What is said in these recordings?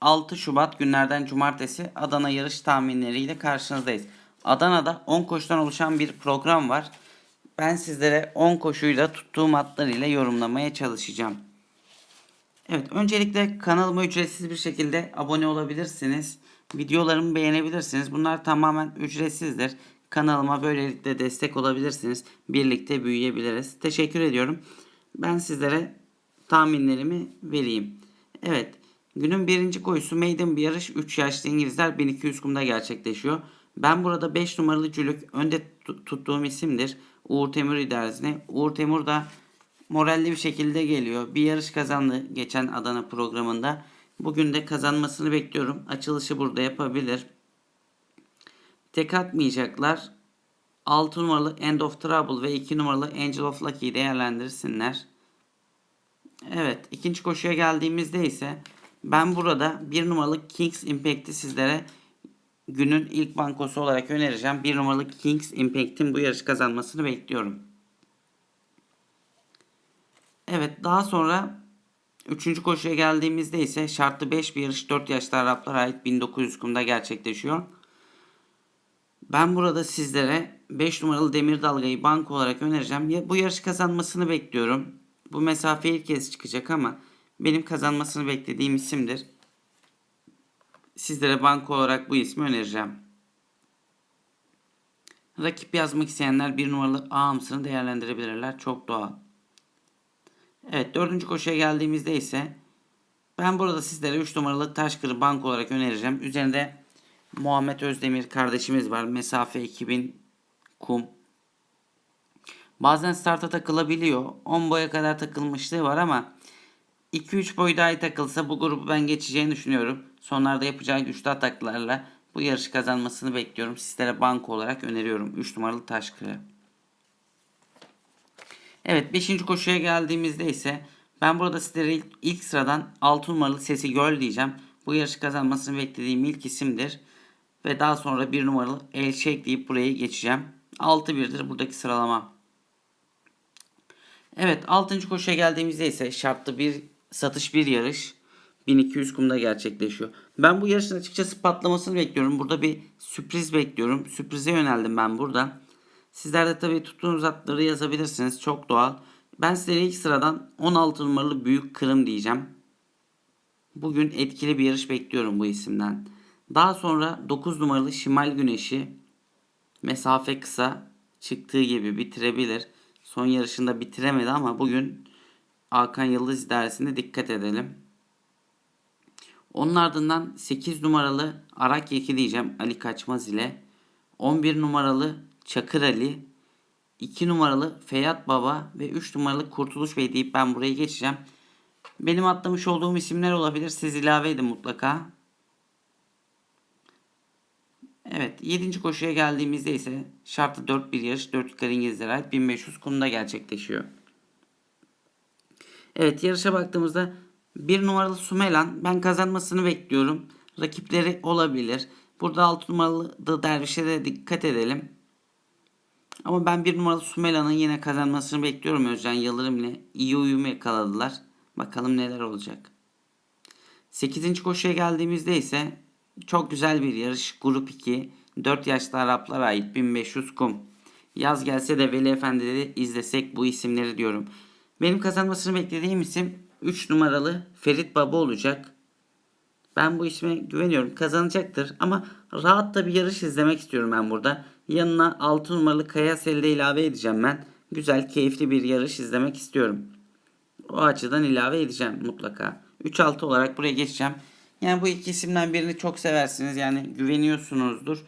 6 Şubat günlerden cumartesi Adana yarış tahminleriyle karşınızdayız. Adana'da 10 koşudan oluşan bir program var. Ben sizlere 10 koşuyla tuttuğum atlar ile yorumlamaya çalışacağım. Evet, öncelikle kanalıma ücretsiz bir şekilde abone olabilirsiniz. Videolarımı beğenebilirsiniz. Bunlar tamamen ücretsizdir. Kanalıma böylelikle destek olabilirsiniz. Birlikte büyüyebiliriz. Teşekkür ediyorum. Ben sizlere tahminlerimi vereyim. Evet, günün birinci koşusu maiden bir yarış 3 yaşlı İngilizler 1200 kumda gerçekleşiyor. Ben burada 5 numaralı cülük önde tu- tuttuğum isimdir. Uğur Temur idaresine. Uğur Temur da moralli bir şekilde geliyor. Bir yarış kazandı geçen Adana programında. Bugün de kazanmasını bekliyorum. Açılışı burada yapabilir. Tek atmayacaklar. 6 numaralı End of Trouble ve 2 numaralı Angel of Lucky'yi değerlendirsinler. Evet ikinci koşuya geldiğimizde ise ben burada 1 numaralı Kings Impact'i sizlere günün ilk bankosu olarak önereceğim. 1 numaralı Kings Impact'in bu yarış kazanmasını bekliyorum. Evet daha sonra 3. koşuya geldiğimizde ise şartlı 5 bir yarış 4 yaşlı Araplara ait 1900 kumda gerçekleşiyor. Ben burada sizlere 5 numaralı demir dalgayı bank olarak önereceğim. Bu yarış kazanmasını bekliyorum. Bu mesafe ilk kez çıkacak ama benim kazanmasını beklediğim isimdir. Sizlere bank olarak bu ismi önereceğim. Rakip yazmak isteyenler bir numaralı ağımsını değerlendirebilirler. Çok doğal. Evet dördüncü koşuya geldiğimizde ise ben burada sizlere 3 numaralı Taşkır'ı bank olarak önereceğim. Üzerinde Muhammed Özdemir kardeşimiz var. Mesafe 2000 kum. Bazen starta takılabiliyor. 10 boya kadar takılmışlığı var ama 2-3 boy daha takılsa bu grubu ben geçeceğini düşünüyorum. Sonlarda yapacağı güçlü ataklarla bu yarışı kazanmasını bekliyorum. Sizlere bank olarak öneriyorum. 3 numaralı Taşkır'ı. Evet 5. koşuya geldiğimizde ise ben burada sizlere ilk, ilk sıradan 6 numaralı Sesi Göl diyeceğim. Bu yarışı kazanmasını beklediğim ilk isimdir. Ve daha sonra 1 numaralı El Sheikh deyip burayı geçeceğim. 6-1'dir buradaki sıralama. Evet 6. koşuya geldiğimizde ise şartlı bir satış bir yarış 1200 kumda gerçekleşiyor. Ben bu yarışın açıkçası patlamasını bekliyorum. Burada bir sürpriz bekliyorum. Sürprize yöneldim ben burada. Sizler de tabii tuttuğunuz atları yazabilirsiniz. Çok doğal. Ben size ilk sıradan 16 numaralı Büyük Kırım diyeceğim. Bugün etkili bir yarış bekliyorum bu isimden. Daha sonra 9 numaralı Şimal Güneşi mesafe kısa çıktığı gibi bitirebilir. Son yarışında bitiremedi ama bugün Hakan Yıldız idaresinde dikkat edelim. Onun ardından 8 numaralı Arak Yeki diyeceğim Ali Kaçmaz ile. 11 numaralı Çakır Ali, 2 numaralı Feyyat Baba ve 3 numaralı Kurtuluş Bey deyip ben burayı geçeceğim. Benim atlamış olduğum isimler olabilir. Siz ilave edin mutlaka. Evet 7. koşuya geldiğimizde ise şartlı 4 bir yarış 4 yukarı İngilizlere ait 1500 kumda gerçekleşiyor. Evet yarışa baktığımızda bir numaralı Sumelan ben kazanmasını bekliyorum. Rakipleri olabilir. Burada 6 numaralı da Derviş'e de dikkat edelim. Ama ben bir numaralı Sumelan'ın yine kazanmasını bekliyorum Özcan Yıldırım ile. iyi uyum yakaladılar. Bakalım neler olacak. 8. koşuya geldiğimizde ise çok güzel bir yarış. Grup 2. 4 yaşlı Araplara ait 1500 kum. Yaz gelse de Veli Efendi'de izlesek bu isimleri diyorum. Benim kazanmasını beklediğim isim 3 numaralı Ferit Baba olacak. Ben bu isme güveniyorum. Kazanacaktır ama rahat da bir yarış izlemek istiyorum ben burada. Yanına 6 numaralı Kaya Sel'de ilave edeceğim ben. Güzel, keyifli bir yarış izlemek istiyorum. O açıdan ilave edeceğim mutlaka. 3-6 olarak buraya geçeceğim. Yani bu iki isimden birini çok seversiniz. Yani güveniyorsunuzdur.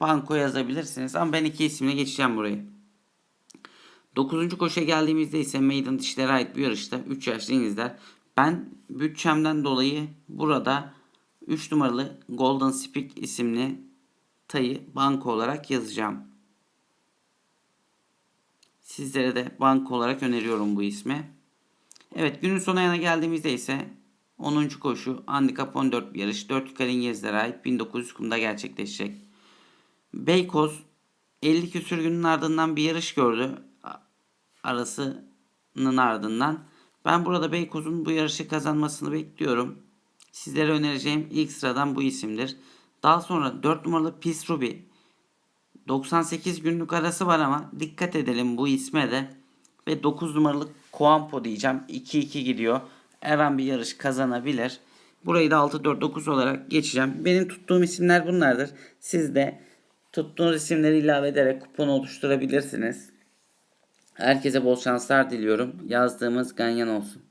Banko yazabilirsiniz. Ama ben iki isimle geçeceğim burayı. 9. koşuya geldiğimizde ise Maiden dişlere ait bir yarışta 3 yaşlı İngilizler. Ben bütçemden dolayı burada 3 numaralı Golden Speak isimli tayı banko olarak yazacağım. Sizlere de banko olarak öneriyorum bu ismi. Evet günün sonu yana geldiğimizde ise 10. koşu handikap 14 bir yarış 4 yukarı İngilizlere ait 1900 kumda gerçekleşecek. Beykoz 50 küsür günün ardından bir yarış gördü. Arasının ardından. Ben burada Beykoz'un bu yarışı kazanmasını bekliyorum. Sizlere önereceğim ilk sıradan bu isimdir. Daha sonra 4 numaralı Pis Ruby 98 günlük arası var ama dikkat edelim bu isme de. Ve 9 numaralı Kuampo diyeceğim. 2-2 gidiyor. Her bir yarış kazanabilir. Burayı da 6-4-9 olarak geçeceğim. Benim tuttuğum isimler bunlardır. Siz de tuttuğunuz isimleri ilave ederek kupon oluşturabilirsiniz. Herkese bol şanslar diliyorum. Yazdığımız ganyan olsun.